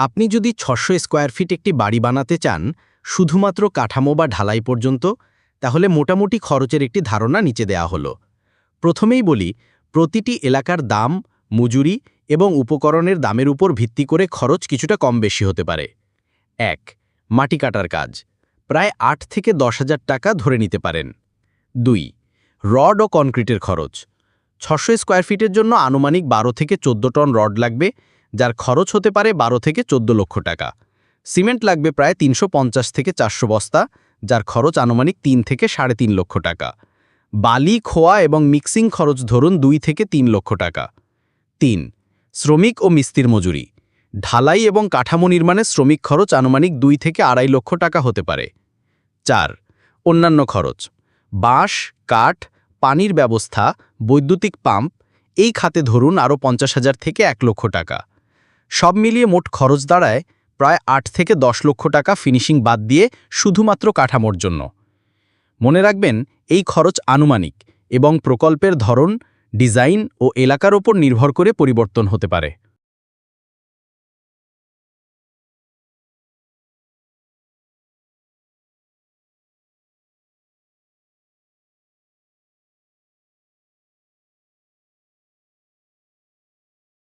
আপনি যদি ছশো স্কোয়ার ফিট একটি বাড়ি বানাতে চান, শুধুমাত্র কাঠামো বা ঢালাই পর্যন্ত, তাহলে মোটামুটি খরচের একটি ধারণা নিচে দেয়া হলো। প্রথমেই বলি, প্রতিটি এলাকার দাম, মজুরি এবং উপকরণের দামের উপর ভিত্তি করে খরচ কিছুটা কম বেশি হতে পারে। এক, মাটি কাটার কাজ। প্রায় আট থেকে দশ হাজার টাকা ধরে নিতে পারেন। দুই, রড ও কনক্রিটের খরচ। ছশো স্কোয়ার ফিটের জন্য আনুমানিক বারো থেকে চোদ্দ টন রড লাগবে যার খরচ হতে পারে বারো থেকে চোদ্দ লক্ষ টাকা। সিমেন্ট লাগবে প্রায় তিনশো পঞ্চাশ থেকে চারশো বস্তা, যার খরচ আনুমানিক তিন থেকে সাড়ে তিন লক্ষ টাকা। বালি, খোয়া এবং মিক্সিং খরচ ধরুন দুই থেকে তিন লক্ষ টাকা। তিন, শ্রমিক ও মিস্ত্রির মজুরি। ঢালাই এবং কাঠামো নির্মাণে শ্রমিক খরচ আনুমানিক দুই থেকে আড়াই লক্ষ টাকা হতে পারে। চার, অন্যান্য খরচ। বাঁশ, কাঠ, পানির ব্যবস্থা, বৈদ্যুতিক পাম্প, এই খাতে ধরুন আরও পঞ্চাশ হাজার থেকে এক লক্ষ টাকা। সব মিলিয়ে মোট খরচ দাঁড়ায় প্রায় আট থেকে দশ লক্ষ টাকা ফিনিশিং বাদ দিয়ে শুধুমাত্র কাঠামোর জন্য। মনে রাখবেন, এই খরচ আনুমানিক এবং প্রকল্পের ধরন, ডিজাইন ও এলাকার ওপর নির্ভর করে পরিবর্তন হতে পারে।